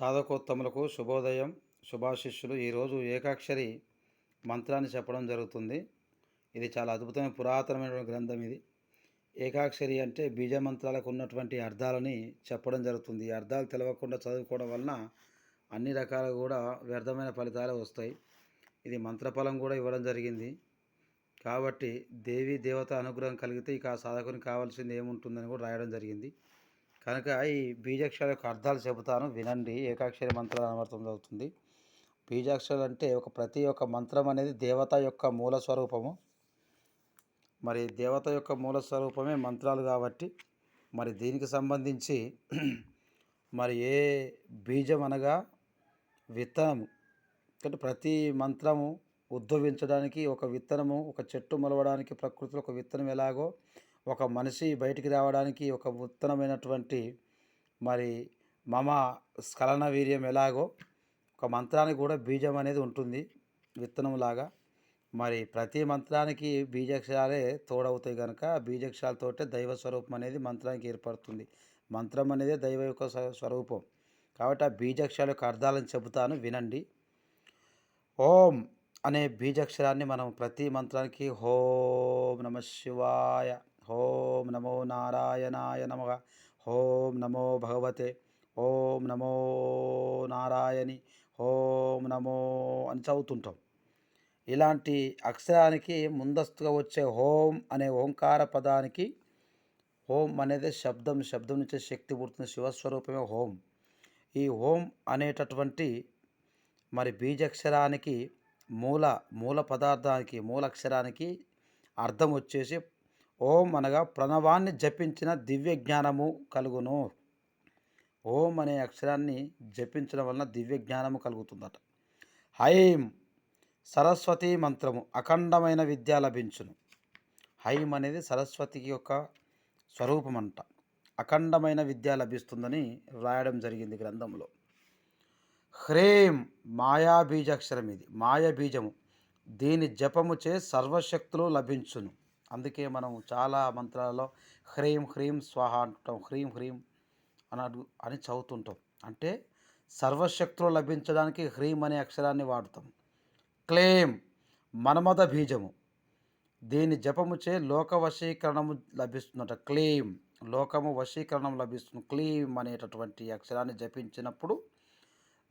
సాధకోత్తములకు శుభోదయం శుభాశిష్యులు. ఈరోజు ఏకాక్షరి మంత్రాన్ని చెప్పడం జరుగుతుంది. ఇది చాలా అద్భుతమైన పురాతనమైన గ్రంథం ఇది. ఏకాక్షరి అంటే బీజ మంత్రాలకు ఉన్నటువంటి అర్థాలని చెప్పడం జరుగుతుంది. ఈ అర్థాలు తెలవకుండా చదువుకోవడం వలన అన్ని రకాలు కూడా వ్యర్థమైన ఫలితాలు వస్తాయి. ఇది మంత్రఫలం కూడా ఇవ్వడం జరిగింది. కాబట్టి దేవి దేవత అనుగ్రహం కలిగితే ఇక ఆ సాధకునికి కావాల్సింది ఏముంటుందని కూడా రాయడం జరిగింది. కనుక ఈ బీజాక్షర యొక్క అర్థాలు చెబుతాను వినండి. ఏకాక్షరి మంత్రాలు అనవర్థం అవుతుంది బీజాక్షరాలు అంటే ఒక ప్రతి ఒక్క మంత్రం అనేది దేవత యొక్క మూల స్వరూపము. మరి దేవత యొక్క మూల స్వరూపమే మంత్రాలు కాబట్టి మరి దీనికి సంబంధించి మరి ఏ బీజం అనగా విత్తనము. అంటే ప్రతి మంత్రము ఉద్భవించడానికి ఒక విత్తనము ఒక చెట్టు మొలవడానికి ప్రకృతిలో ఒక విత్తనం ఎలాగో ఒక మనిషి బయటికి రావడానికి ఒక ఉత్తమమైనటువంటి మరి మమ స్ఖలన వీర్యం ఎలాగో ఒక మంత్రానికి కూడా బీజం అనేది ఉంటుంది విత్తనంలాగా. మరి ప్రతి మంత్రానికి బీజాక్షరాలే తోడవుతాయి కనుక బీజాక్షరాలతోటే దైవ స్వరూపం అనేది మంత్రానికి ఏర్పడుతుంది. మంత్రం అనేది దైవ యొక్క స్వ- స్వరూపం. కాబట్టి ఆ బీజాక్షరాల యొక్క అర్థాలను చెబుతాను వినండి. ఓం అనే బీజాక్షరాన్ని మనం ప్రతి మంత్రానికి హోం నమ శివాయ ఓం నమో నారాయణాయ నమ. ఓం నమో భగవతే. ఓం నమో నారాయణి. ఓం నమో అని చదువుతుంటాం. ఇలాంటి అక్షరానికి ముందస్తుగా వచ్చే హోం అనే ఓంకార పదానికి హోం అనేది శబ్దం శబ్దం నుంచి శక్తి పుడుతుంది శివస్వరూపమే హోం ఈ హోం అనేటటువంటి మరి బీజాక్షరానికి మూల మూల పదార్థానికి మూల అక్షరానికి అర్థం వచ్చేసి ఓం అనగా ప్రణవాన్ని జపించిన దివ్య జ్ఞానము కలుగును. ఓం అనే అక్షరాన్ని జపించడం వలన దివ్య జ్ఞానము కలుగుతుందట. హైం సరస్వతి మంత్రము అఖండమైన విద్య లభించును. హైం అనేది సరస్వతికి యొక్క స్వరూపం అంట అఖండమైన విద్య లభిస్తుందని రాయడం జరిగింది గ్రంథంలో. హ్రేం మాయాబీజాక్షరం ఇది మాయాబీజము. దీని జపము చే సర్వశక్తులు లభించును. అందుకే మనం చాలా మంత్రాలలో హ్రీం హ్రీం స్వాహ అంటుంటాం హ్రీం హ్రీం అని అడుగు అని చదువుతుంటాం. అంటే సర్వశక్తులు లభించడానికి హ్రీం అనే అక్షరాన్ని వాడుతాం. క్లేమ్ మనమద బీజము. దీని జపముచే లోక వశీకరణము లభిస్తుందట. క్లీం లోకము వశీకరణం లభిస్తుంది. క్లీం అనేటటువంటి అక్షరాన్ని జపించినప్పుడు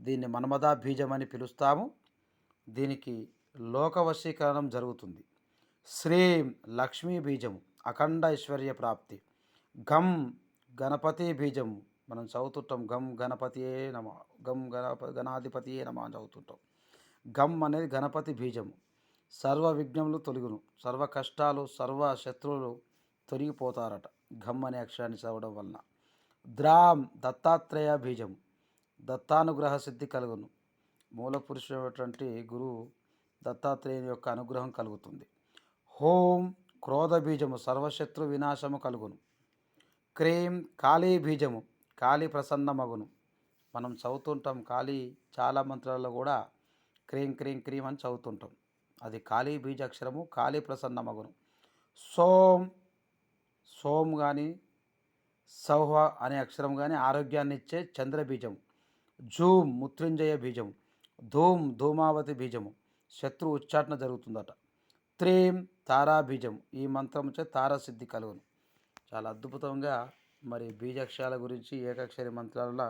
దీన్ని మనమదా బీజం అని పిలుస్తాము. దీనికి లోక వశీకరణం జరుగుతుంది. శ్రీం లక్ష్మీ బీజము అఖండ ఐశ్వర్య ప్రాప్తి. గం గణపతి బీజము మనం చదువుతుంటాం. గం గణపతియే నమ గం గణప గణాధిపతియే నమ అని చదువుతుంటాం. గం అనేది గణపతి బీజము. సర్వ విఘ్నములు తొలుగును. సర్వ కష్టాలు సర్వ శత్రువులు తొలగిపోతారట గమ్ అనే అక్షరాన్ని చదవడం వలన. ద్రాం దత్తాత్రేయ బీజం దత్తానుగ్రహ సిద్ధి కలుగును. మూల పురుషుడైనటువంటి గురువు దత్తాత్రేయుని యొక్క అనుగ్రహం కలుగుతుంది. హోం క్రోధ బీజము సర్వశత్రు వినాశము కలుగును. క్రీం కాళీ బీజము కాళీ ప్రసన్నమగును మనం చదువుతుంటాం కాళీ చాలా మంత్రాల్లో కూడా క్రీం క్రీం క్రీం అని చదువుతుంటాం. అది కాళీ బీజాక్షరము కాళీ ప్రసన్నమగును సోం సోం కానీ సౌహ అనే అక్షరం కానీ ఆరోగ్యాన్ని ఇచ్చే చంద్రబీజం జూమ్ మృత్యుంజయ బీజము. ధూమ్ ధూమావతి బీజము. శత్రు ఉచ్చాటన జరుగుతుందట. త్రీం తారాబీజం ఈ మంత్రం చే తారాసిద్ధి కలుగును. చాలా అద్భుతంగా మరి బీజాక్షరాల గురించి ఏకాక్షరి మంత్రాలలో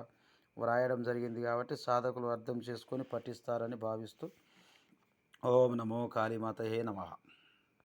వ్రాయడం జరిగింది కాబట్టి సాధకులు అర్థం చేసుకొని పఠిస్తారని భావిస్తూ ఓం నమో కాళీమాతయే నమః.